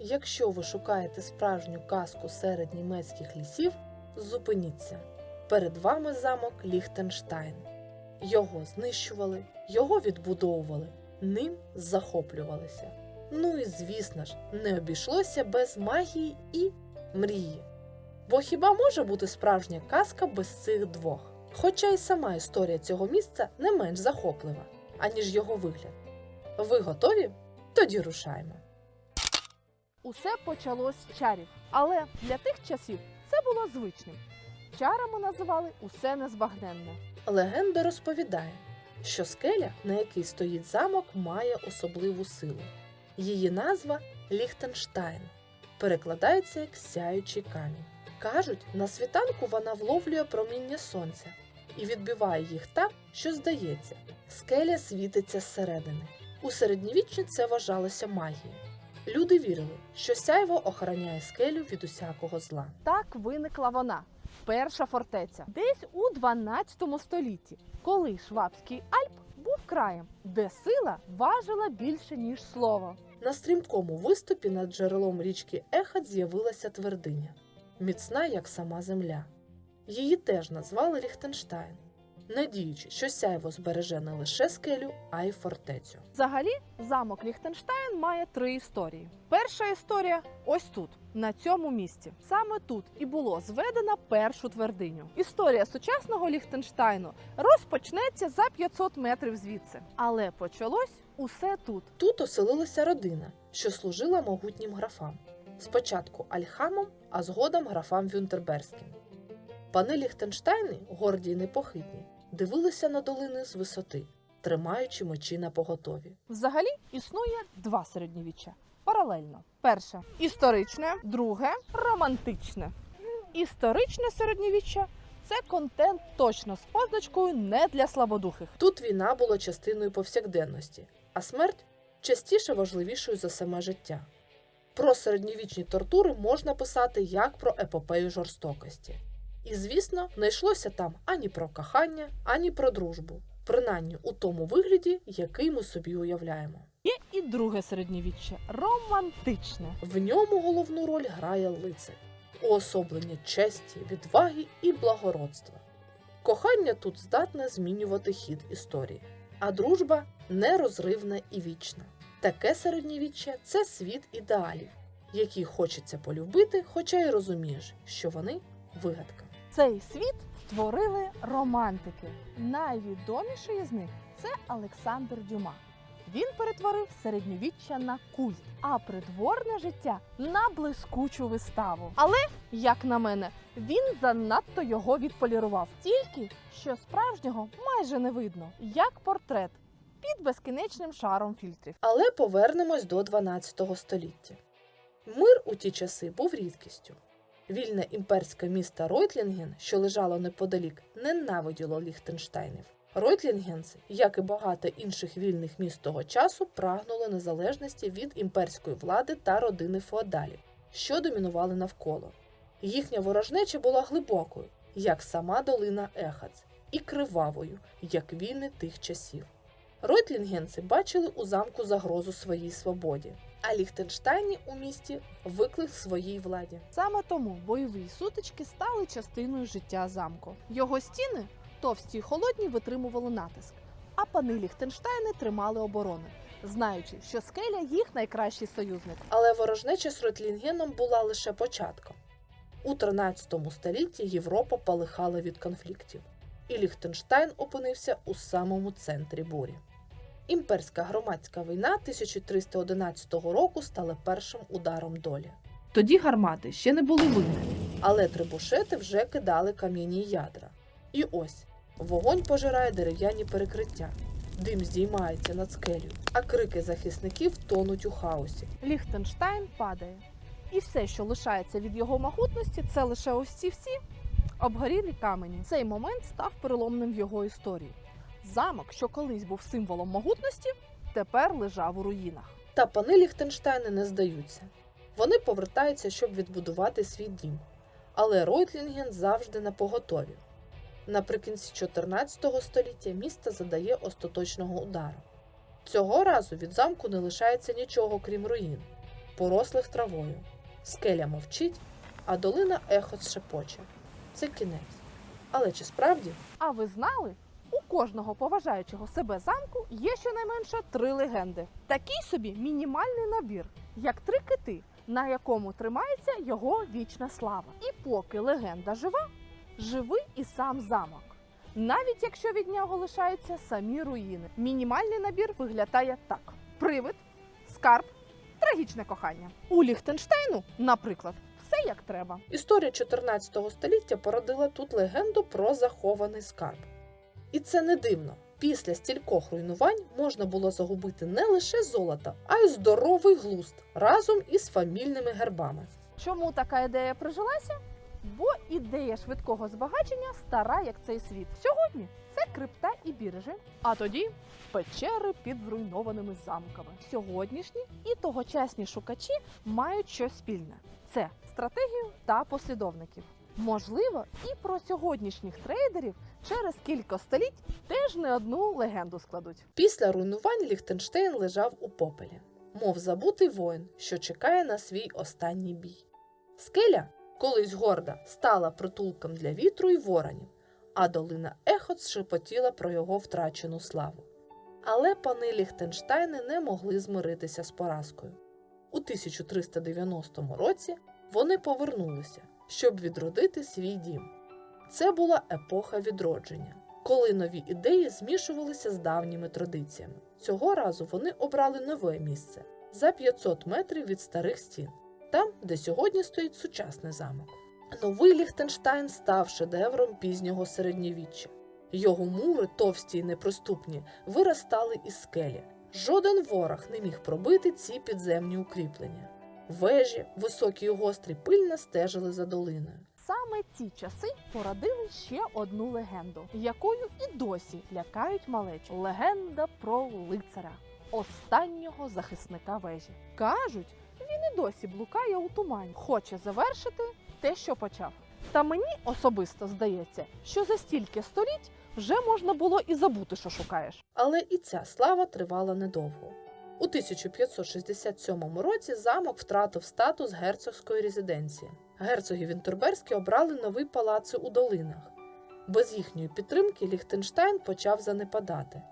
Якщо ви шукаєте справжню казку серед німецьких лісів, зупиніться. Перед вами замок Ліхтенштайн. Його знищували, його відбудовували, ним захоплювалися. Ну і звісно ж, не обійшлося без магії і мрії. Бо хіба може бути справжня казка без цих двох? Хоча й сама історія цього місця не менш захоплива, аніж його вигляд. Ви готові? Тоді рушаємо. Усе почалось з чарів, але для тих часів це було звичним. Чарами називали усе незбагненне. Легенда розповідає, що скеля, на якій стоїть замок, має особливу силу. Її назва Ліхтенштайн, перекладається як сяючий камінь. Кажуть, на світанку вона вловлює проміння сонця і відбиває їх так, що здається, скеля світиться зсередини. У середньовіччі це вважалося магією. Люди вірили, що сяйво охороняє скелю від усякого зла. Так виникла вона, перша фортеця, десь у 12 столітті, коли Швабський Альп був краєм, де сила важила більше, ніж слово. На стрімкому виступі над джерелом річки Ехат з'явилася твердиня, міцна, як сама земля. Її теж назвали Ліхтенштайн, надіючи, що сяйво збереже не лише скелю, а й фортецю. Взагалі, замок Ліхтенштайн має три історії. Перша історія ось тут, на цьому місці. Саме тут і було зведено першу твердиню. Історія сучасного Ліхтенштайну розпочнеться за 500 метрів звідси. Але почалось усе тут. Тут оселилася родина, що служила могутнім графам. Спочатку Альхамом, а згодом графам Вюнтерберським. Пани Ліхтенштайни, горді й непохитні, дивилися на долини з висоти, тримаючи мечі на поготові. Взагалі існує два середньовіччя паралельно. Перше історичне, друге романтичне. Історичне середньовіччя це контент точно з позначкою не для слабодухих. Тут війна була частиною повсякденності, а смерть частіше важливішою за саме життя. Про середньовічні тортури можна писати як про епопею жорстокості. І, звісно, не йшлося там ані про кохання, ані про дружбу, принаймні у тому вигляді, який ми собі уявляємо. Є і друге середньовіччя романтичне. В ньому головну роль грає лицар, уособлення честі, відваги і благородства. Кохання тут здатне змінювати хід історії, а дружба нерозривна і вічна. Таке середньовіччя це світ ідеалів, які хочеться полюбити, хоча й розумієш, що вони вигадка. Цей світ створили романтики. Найвідоміший із них це Олександр Дюма. Він перетворив середньовіччя на культ, а придворне життя на блискучу виставу. Але, як на мене, він занадто його відполірував, тільки що справжнього майже не видно, як портрет під безкінечним шаром фільтрів. Але повернемось до 12 століття. Мир у ті часи був рідкістю. Вільне імперське місто Ройтлінген, що лежало неподалік, ненавиділо Ліхтенштайнів. Ройтлінгенці, як і багато інших вільних міст того часу, прагнули незалежності від імперської влади та родини феодалів, що домінували навколо. Їхня ворожнеча була глибокою, як сама долина Ехац, і кривавою, як війни тих часів. Ройтлінгенці бачили у замку загрозу своїй свободі, а Ліхтенштайні у місті виклик своїй владі. Саме тому бойові сутички стали частиною життя замку. Його стіни, товсті й холодні, витримували натиск, а пани Ліхтенштайни тримали оборону, знаючи, що скеля їх найкращий союзник. Але ворожнеча з Ройтлінгеном була лише початком. У 13 столітті Європа палихала від конфліктів, і Ліхтенштайн опинився у самому центрі бурі. Імперська громадська війна 1311 року стала першим ударом долі. Тоді гармати ще не були вигнані. Але трибушети вже кидали кам'яні ядра. І ось вогонь пожирає дерев'яні перекриття, дим здіймається над скелею, а крики захисників тонуть у хаосі. Ліхтенштайн падає. І все, що лишається від його могутності, це лише ось ці всі обгорілі камені. Цей момент став переломним в його історії. Замок, що колись був символом могутності, тепер лежав у руїнах. Та пани Ліхтенштайни не здаються. Вони повертаються, щоб відбудувати свій дім. Але Ройтлінген завжди на поготові. Наприкінці 14 століття місто задає остаточного удару. Цього разу від замку не лишається нічого, крім руїн. порослих травою. Скеля мовчить, а долина ехо шепоче. Це кінець. Але чи справді? А ви знали? Кожного поважаючого себе замку є щонайменше три легенди. Такий собі мінімальний набір, як три кити, на якому тримається його вічна слава. І поки легенда жива, живий і сам замок. Навіть якщо від нього лишаються самі руїни. Мінімальний набір виглядає так: привид, скарб, трагічне кохання. У Ліхтенштейну, наприклад, все як треба. Історія 14 століття породила тут легенду про захований скарб. І це не дивно. Після стількох руйнувань можна було загубити не лише золото, а й здоровий глузд разом із фамільними гербами. Чому така ідея прижилася? Бо ідея швидкого збагачення стара, як цей світ. Сьогодні це крипта і біржі, а тоді печери під зруйнованими замками. Сьогоднішні і тогочасні шукачі мають щось спільне: це стратегію та послідовників. Можливо, і про сьогоднішніх трейдерів через кілька століть теж не одну легенду складуть. Після руйнувань Ліхтенштейн лежав у попелі, мов забутий воїн, що чекає на свій останній бій. Скеля, колись горда, стала притулком для вітру й воронів, а долина Ехот шепотіла про його втрачену славу. Але пани Ліхтенштейни не могли змиритися з поразкою. У 1390 році вони повернулися, щоб відродити свій дім. Це була епоха відродження, коли нові ідеї змішувалися з давніми традиціями. Цього разу вони обрали нове місце за 500 метрів від старих стін, там, де сьогодні стоїть сучасний замок. Новий Ліхтенштайн став шедевром пізнього середньовіччя. Його мури, товсті й неприступні, виростали із скелі. Жоден ворог не міг пробити ці підземні укріплення. Вежі, високі й гострі, пильно стежили за долиною. Саме ці часи породили ще одну легенду, якою і досі лякають малечу. Легенда про лицаря, останнього захисника вежі. Кажуть, він і досі блукає у тумані, хоче завершити те, що почав. Та мені особисто здається, що за стільки століть вже можна було і забути, що шукаєш. Але і ця слава тривала недовго. У 1567 році замок втратив статус герцогської резиденції. Герцоги Вінтерберські обрали новий палаци у долинах. Без їхньої підтримки Ліхтенштайн почав занепадати.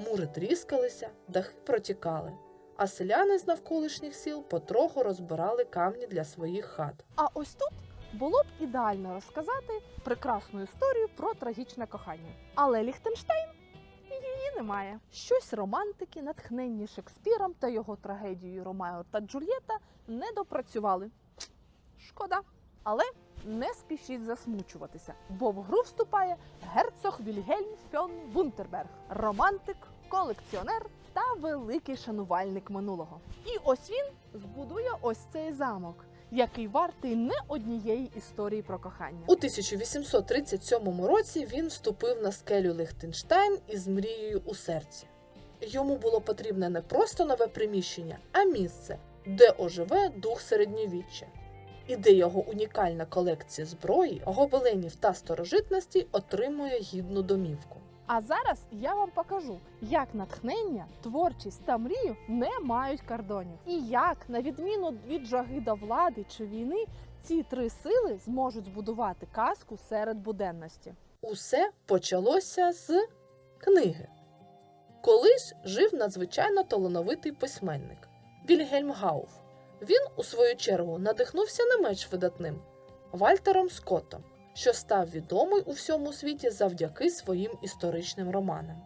Мури тріскалися, дахи протікали, а селяни з навколишніх сіл потроху розбирали камні для своїх хат. А ось тут було б ідеально розказати прекрасну історію про трагічне кохання. Але Ліхтенштейн її немає. Щось романтики, натхненні Шекспіром та його трагедією Ромео та Джульєта не допрацювали. Шкода. Але не спішіть засмучуватися, бо в гру вступає герцог Вільгельм фьон Бунтерберг, романтик, колекціонер та великий шанувальник минулого. І ось він збудує ось цей замок, який вартий не однієї історії про кохання. У 1837 році він вступив на скелю Лихтенштайн із мрією у серці. Йому було потрібне не просто нове приміщення, а місце, де оживе дух середньовіччя, і де його унікальна колекція зброї, гобеленів та старожитності отримує гідну домівку. А зараз я вам покажу, як натхнення, творчість та мрію не мають кордонів. І як, на відміну від жаги до влади чи війни, ці три сили зможуть збудувати казку серед буденності. Усе почалося з книги. Колись жив надзвичайно талановитий письменник Вільгельм Гауф. Він, у свою чергу, надихнувся не менш видатним Вальтером Скоттом, що став відомий у всьому світі завдяки своїм історичним романам.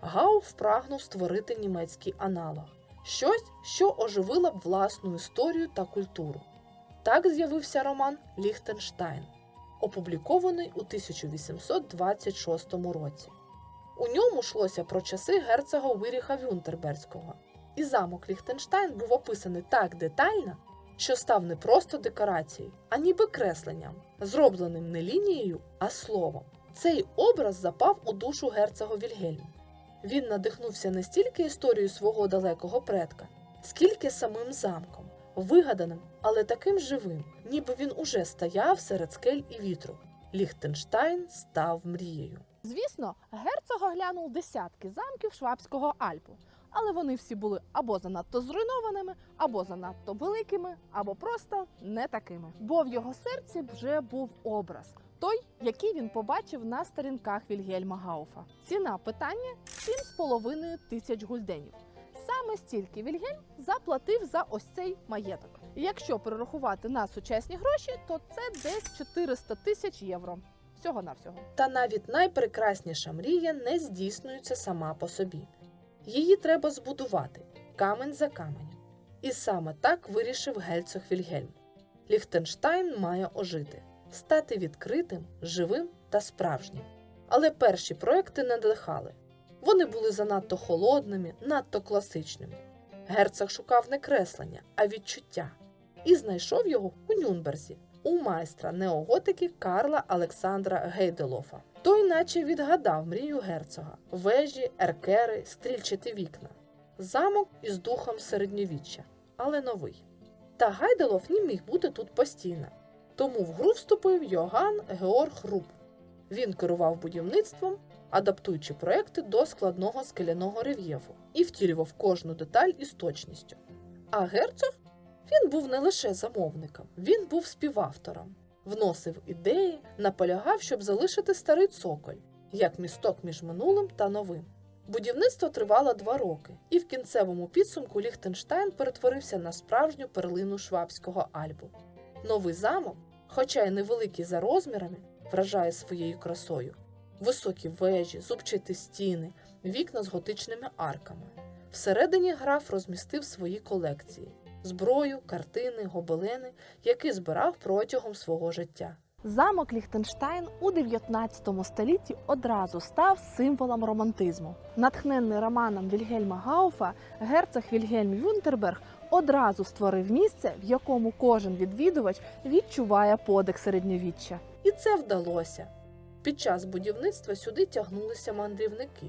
Гауф прагнув створити німецький аналог, щось, що оживило б власну історію та культуру. Так з'явився роман Ліхтенштайн, опублікований у 1826 році. У ньому йшлося про часи герцога Виріха Вюнтерберзького, і замок Ліхтенштайн був описаний так детально, що став не просто декорацією, а ніби кресленням, зробленим не лінією, а словом. Цей образ запав у душу герцога Вільгельма. Він надихнувся не стільки історією свого далекого предка, скільки самим замком, вигаданим, але таким живим, ніби він уже стояв серед скель і вітру. Ліхтенштайн став мрією. Звісно, герцог оглянув десятки замків Швабського Альпу, але вони всі були або занадто зруйнованими, або занадто великими, або просто не такими. Бо в його серці вже був образ. Той, який він побачив на сторінках Вільгельма Гауфа. Ціна питання 7,5 тисяч гульденів. Саме стільки Вільгельм заплатив за ось цей маєток. Якщо перерахувати на сучасні гроші, то це десь 400 тисяч євро. Всього навсього. Та навіть найпрекрасніша мрія не здійснюється сама по собі. Її треба збудувати камень за каменем. І саме так вирішив гельцог Вільгельм. Ліхтенштайн має ожити, стати відкритим, живим та справжнім. Але перші проекти надихали. Вони були занадто холодними, надто класичними. Герцог шукав не креслення, а відчуття, і знайшов його у Нюнберзі, у майстра неоготики Карла Олександра Гейделофа. Наче відгадав мрію герцога: вежі, еркери, стрільчаті вікна, замок із духом середньовіччя, але новий. Та Гайделов не міг бути тут постійно, тому в гру вступив Йоган Георг Руб. Він керував будівництвом, адаптуючи проекти до складного скеляного рельєфу і втілював кожну деталь із точністю. А герцог він був не лише замовником, він був співавтором, вносив ідеї, наполягав, щоб залишити старий цоколь, як місток між минулим та новим. Будівництво тривало два роки, і в кінцевому підсумку Ліхтенштайн перетворився на справжню перлину Швабського Альбу. Новий замок, хоча й невеликий за розмірами, вражає своєю красою. Високі вежі, зубчаті стіни, вікна з готичними арками. Всередині граф розмістив свої колекції зброю, картини, гобелени, які збирав протягом свого життя. Замок Ліхтенштайн у 19 столітті одразу став символом романтизму. Натхнений романом Вільгельма Гауфа, герцог Вільгельм Вюнтерберг одразу створив місце, в якому кожен відвідувач відчуває подих середньовіччя. І це вдалося. Під час будівництва сюди тягнулися мандрівники.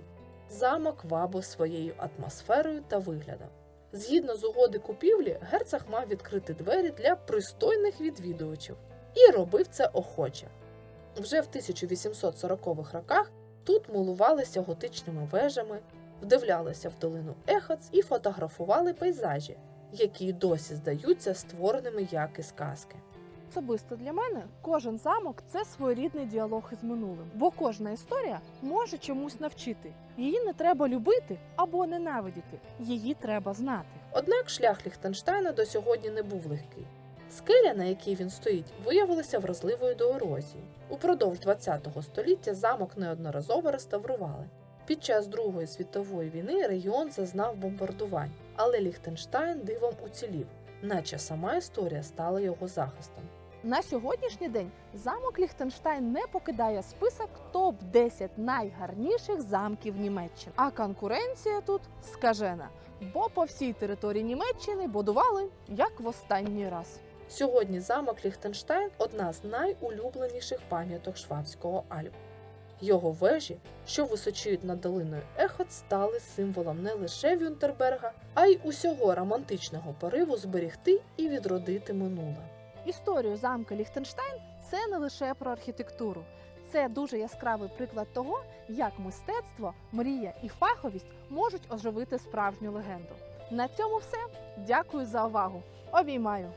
Замок вабив своєю атмосферою та виглядом. Згідно з угоди купівлі, герцог мав відкрити двері для пристойних відвідувачів і робив це охоче. Вже в 1840-х роках тут милувалися готичними вежами, вдивлялися в долину Ехац і фотографували пейзажі, які досі здаються створеними як із казки. Особисто для мене кожен замок це своєрідний діалог із минулим, бо кожна історія може чомусь навчити. Її не треба любити або ненавидіти, її треба знати. Однак шлях Ліхтенштейна до сьогодні не був легкий. Скеля, на якій він стоїть, виявилася вразливою до ерозії. Упродовж ХХ століття замок неодноразово реставрували. Під час Другої світової війни регіон зазнав бомбардувань, але Ліхтенштайн дивом уцілів, наче сама історія стала його захистом. На сьогоднішній день замок Ліхтенштайн не покидає список топ 10 найгарніших замків Німеччини. А конкуренція тут скажена, бо по всій території Німеччини будували як в останній раз. Сьогодні замок Ліхтенштайн одна з найулюбленіших пам'яток Швабського Альпу. Його вежі, що височіють над долиною Ехот, стали символом не лише Вюнтерберга, а й усього романтичного пориву зберегти і відродити минуле. Історію замка Ліхтенштайн це не лише про архітектуру. Це дуже яскравий приклад того, як мистецтво, мрія і фаховість можуть оживити справжню легенду. На цьому все. Дякую за увагу. Обіймаю!